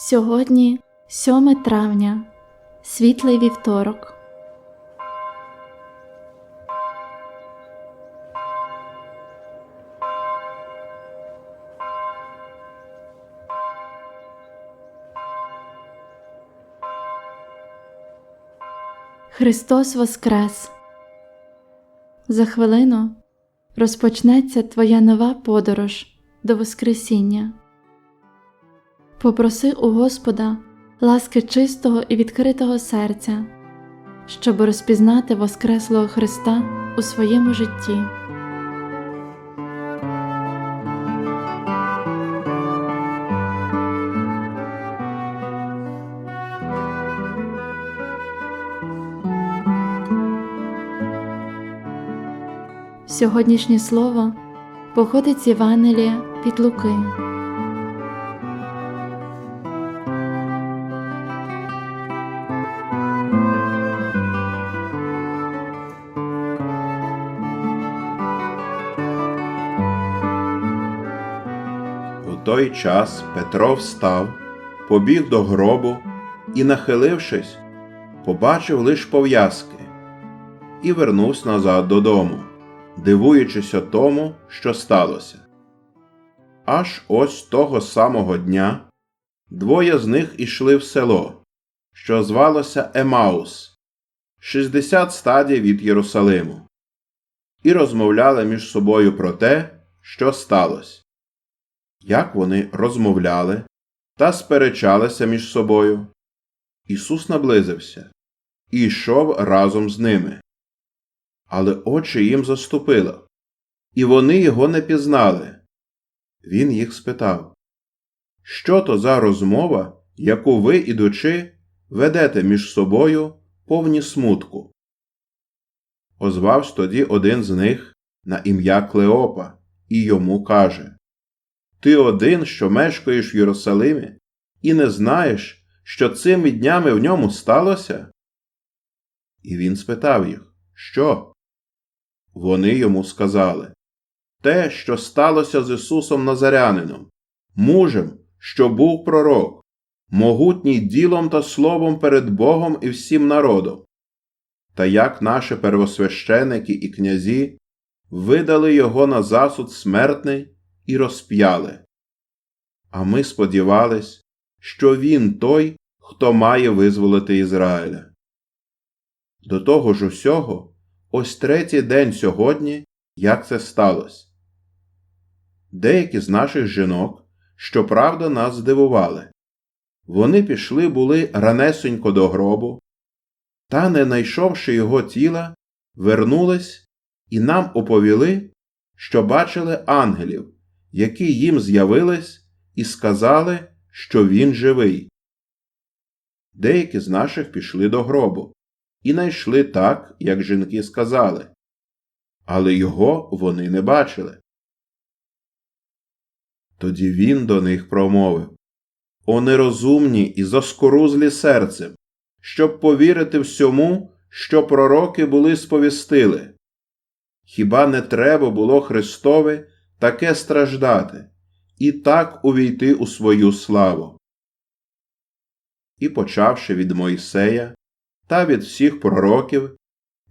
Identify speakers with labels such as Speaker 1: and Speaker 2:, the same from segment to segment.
Speaker 1: Сьогодні 7 травня, світлий вівторок. Христос Воскрес! За хвилину розпочнеться твоя нова подорож до Воскресіння. Попроси у Господа ласки чистого і відкритого серця, щоб розпізнати Воскреслого Христа у своєму житті. Сьогоднішнє слово походить з Євангелія від Луки.
Speaker 2: Той час Петро встав, побіг до гробу і, нахилившись, побачив лиш пов'язки і вернувся назад додому, дивуючися тому, що сталося. Аж ось того самого дня двоє з них ішли в село, що звалося Емаус, 60 стадій від Єрусалиму, і розмовляли між собою про те, що сталося як вони розмовляли та сперечалися між собою. Ісус наблизився і йшов разом з ними. Але очі їм заступило, і вони його не пізнали. Він їх спитав Що то за розмова, яку ви, ідучи, ведете між собою повні смутку? Озвався тоді один з них на ім'я Клеопа, і йому каже ти один, що мешкаєш в Єрусалимі, і не знаєш, що цими днями в ньому сталося? І він спитав їх, що? Вони йому сказали те, що сталося з Ісусом Назарянином, мужем, що був пророк, могутній ділом та словом перед Богом і всім народом. Та як наші первосвященики і князі видали його на засуд смертний і розп'яли. А ми сподівались, що він той, хто має визволити Ізраїля. До того ж усього, ось третій день сьогодні, як це сталося. Деякі з наших жінок, щоправда, нас здивували. Вони пішли були ранесенько до гробу, та, не найшовши його тіла, вернулись і нам оповіли, що бачили ангелів які їм з'явились і сказали, що він живий. Деякі з наших пішли до гробу і найшли так, як жінки сказали, але його вони не бачили. Тоді він до них промовив О нерозумні і заскорузлі серцем, щоб повірити всьому, що пророки були сповістили. Хіба не треба було Христове таке страждати і так увійти у свою славу. І, почавши від Мойсея та від всіх пророків,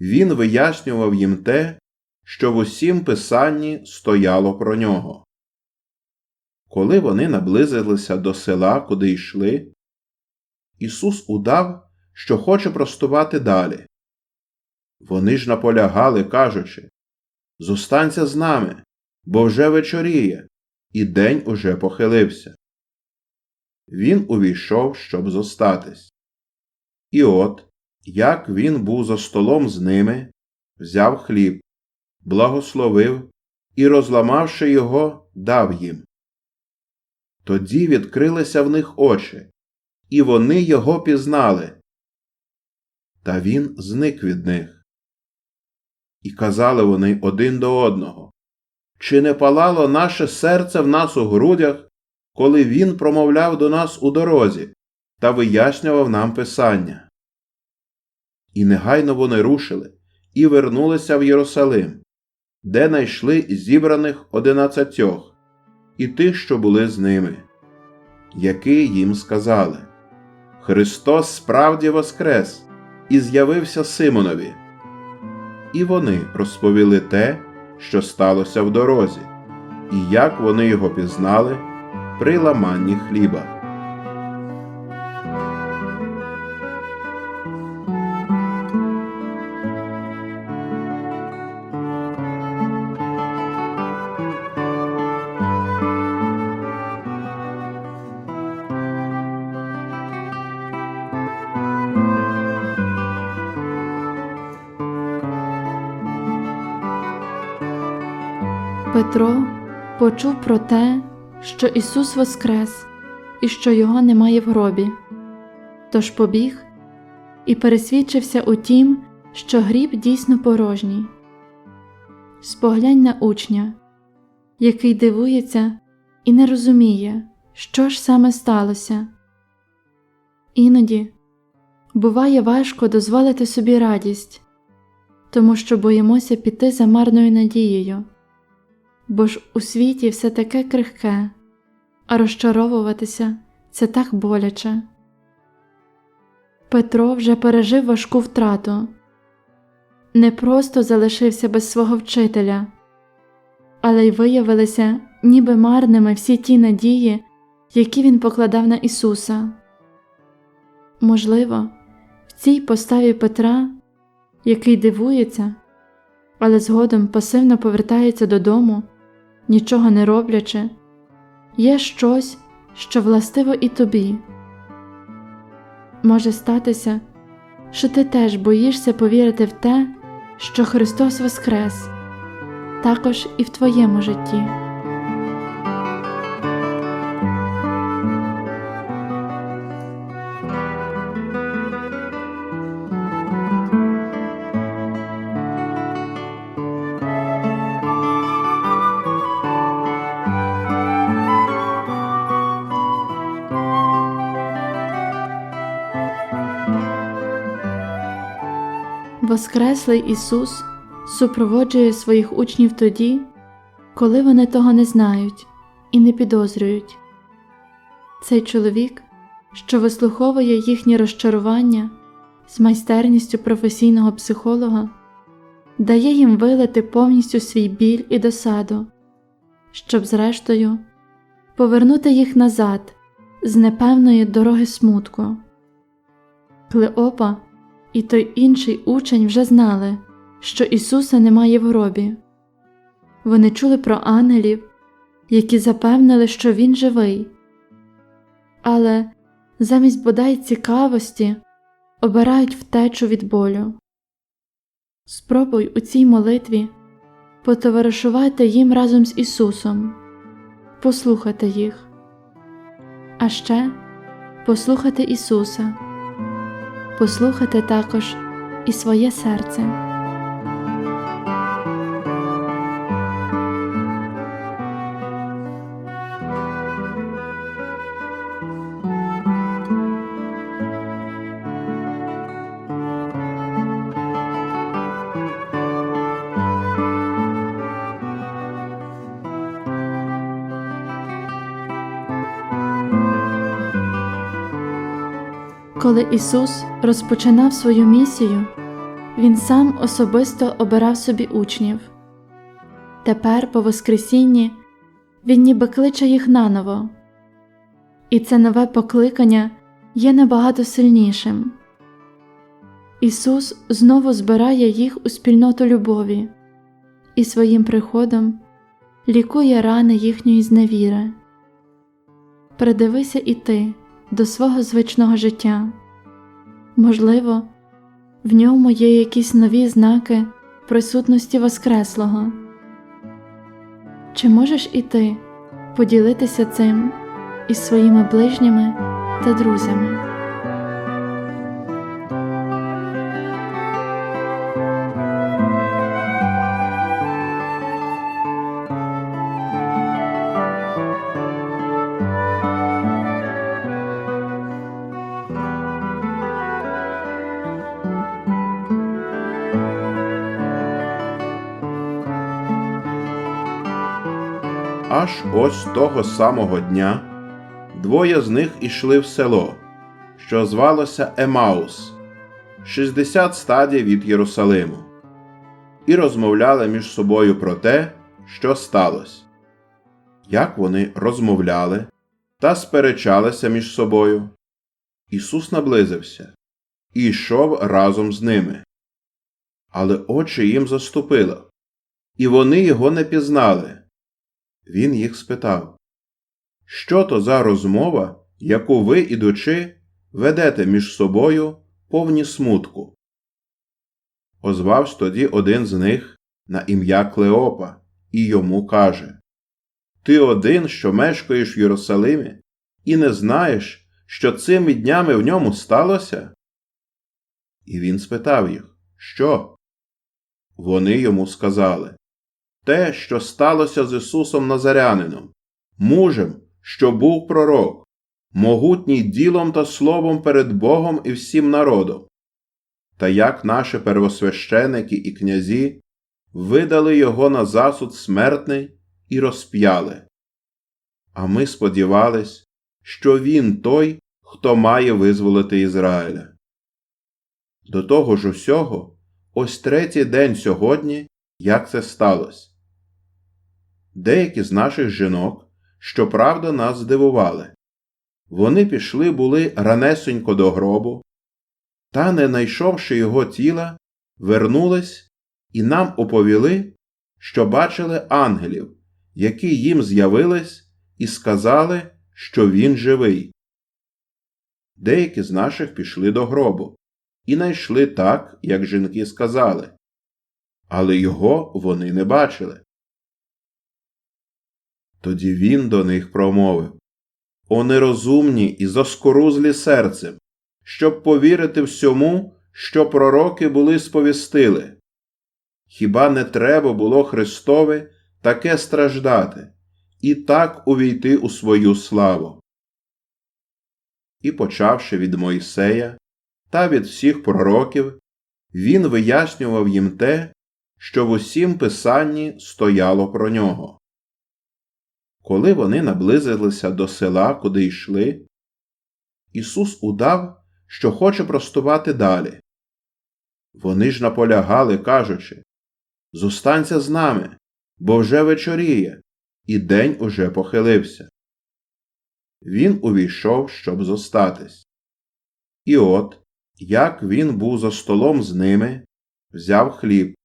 Speaker 2: він вияснював їм те, що в усім писанні стояло про нього. Коли вони наблизилися до села, куди йшли, Ісус удав, що хоче простувати далі. Вони ж наполягали, кажучи Зостанься з нами, бо вже вечоріє, і день уже похилився. Він увійшов, щоб зостатись. І от, як він був за столом з ними, взяв хліб, благословив і, розламавши його, дав їм. Тоді відкрилися в них очі, і вони його пізнали. Та він зник від них. І казали вони один до одного чи не палало наше серце в нас у грудях, коли він промовляв до нас у дорозі та вияснював нам Писання? І негайно вони рушили і вернулися в Єрусалим, де найшли зібраних одинадцятьох і тих, що були з ними. які їм сказали: Христос справді воскрес і з'явився Симонові. І вони розповіли те, що сталося в дорозі, і як вони його пізнали при ламанні хліба.
Speaker 1: Петро почув про те, що Ісус воскрес і що Його немає в гробі. Тож побіг і пересвідчився у тім, що гріб дійсно порожній. Споглянь на учня, який дивується і не розуміє, що ж саме сталося. Іноді буває важко дозволити собі радість, тому що боїмося піти за марною надією бо ж у світі все таке крихке, а розчаровуватися це так боляче. Петро вже пережив важку втрату, не просто залишився без свого вчителя, але й виявилися ніби марними всі ті надії, які він покладав на Ісуса. Можливо, в цій поставі Петра, який дивується, але згодом пасивно повертається додому нічого не роблячи, є щось, що властиво і тобі. Може статися, що ти теж боїшся повірити в те, що Христос Воскрес, також і в твоєму житті. Воскреслий Ісус супроводжує своїх учнів тоді, коли вони того не знають і не підозрюють. Цей чоловік, що вислуховує їхні розчарування з майстерністю професійного психолога, дає їм вилити повністю свій біль і досаду, щоб, зрештою, повернути їх назад з непевної дороги смутку. Клеопа і той інший учень вже знали, що Ісуса немає в гробі. Вони чули про ангелів, які запевнили, що Він живий, але замість бодай цікавості обирають втечу від болю. Спробуй у цій молитві потоваришувати їм разом з Ісусом, послухати їх, а ще послухати Ісуса послухати також і своє серце. Коли Ісус розпочинав свою місію, Він сам особисто обирав собі учнів. Тепер, по Воскресінні, Він ніби кличе їх наново, і це нове покликання є набагато сильнішим. Ісус знову збирає їх у спільноту любові і своїм приходом лікує рани їхньої зневіри. Придивися і ти до свого звичного життя. Можливо, в ньому є якісь нові знаки присутності Воскреслого. Чи можеш і ти поділитися цим із своїми ближніми та друзями?
Speaker 2: Аж ось того самого дня двоє з них ішли в село, що звалося Емаус, 60 стадій від Єрусалиму, і розмовляли між собою про те, що сталося. Як вони розмовляли та сперечалися між собою, Ісус наблизився і йшов разом з ними. Але очі їм заступило, і вони його не пізнали. Він їх спитав Що то за розмова, яку ви, ідучи, ведете між собою повні смутку? Озвався тоді один з них на ім'я Клеопа, і йому каже Ти один, що мешкаєш в Єрусалимі, і не знаєш, що цими днями в ньому сталося? І він спитав їх, що? Вони йому сказали те, що сталося з Ісусом Назарянином, мужем, що був пророк, могутній ділом та словом перед Богом і всім народом. Та як наші первосвященики і князі видали його на засуд смертний і розп'яли. А ми сподівались, що він той, хто має визволити Ізраїля. До того ж усього, ось третій день сьогодні, як це сталося. Деякі з наших жінок, щоправда, нас здивували. Вони пішли були ранесенько до гробу, та, не найшовши його тіла, вернулись і нам оповіли, що бачили ангелів, які їм з'явились і сказали, що він живий. Деякі з наших пішли до гробу і найшли так, як жінки сказали, але його вони не бачили. Тоді він до них промовив О нерозумні і заскорузлі серцем, щоб повірити всьому, що пророки були сповістили. Хіба не треба було Христове таке страждати і так увійти у свою славу? І, почавши від Мойсея та від всіх пророків, він вияснював їм те, що в усім писанні стояло про нього. Коли вони наблизилися до села, куди йшли, Ісус удав, що хоче простувати далі. Вони ж наполягали, кажучи Зостанься з нами, бо вже вечоріє, і день уже похилився. Він увійшов, щоб зостатись. І от, як він був за столом з ними, взяв хліб,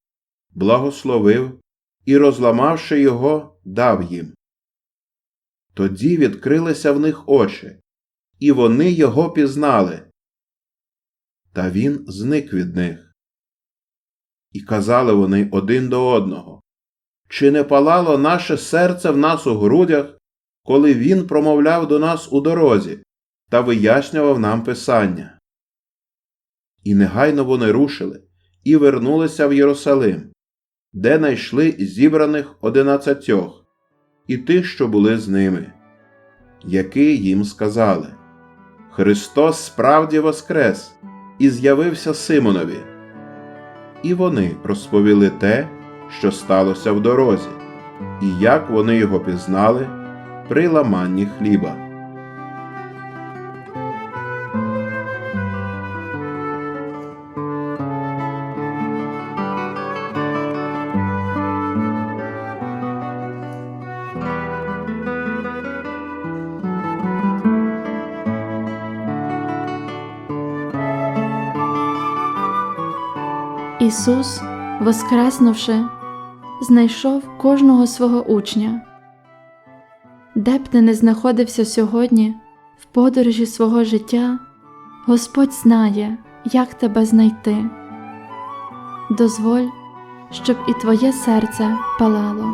Speaker 2: благословив і, розламавши його, дав їм. Тоді відкрилися в них очі, і вони його пізнали. Та він зник від них. І казали вони один до одного Чи не палало наше серце в нас у грудях, коли він промовляв до нас у дорозі та вияснював нам Писання? І негайно вони рушили і вернулися в Єрусалим, де найшли зібраних одинадцятьох і тих, що були з ними, які їм сказали Христос справді воскрес і з'явився Симонові. І вони розповіли те, що сталося в дорозі, і як вони його пізнали при ламанні хліба.
Speaker 1: Ісус, воскреснувши, знайшов кожного свого учня. Де б ти не знаходився сьогодні в подорожі свого життя, Господь знає, як тебе знайти. Дозволь, щоб і твоє серце палало.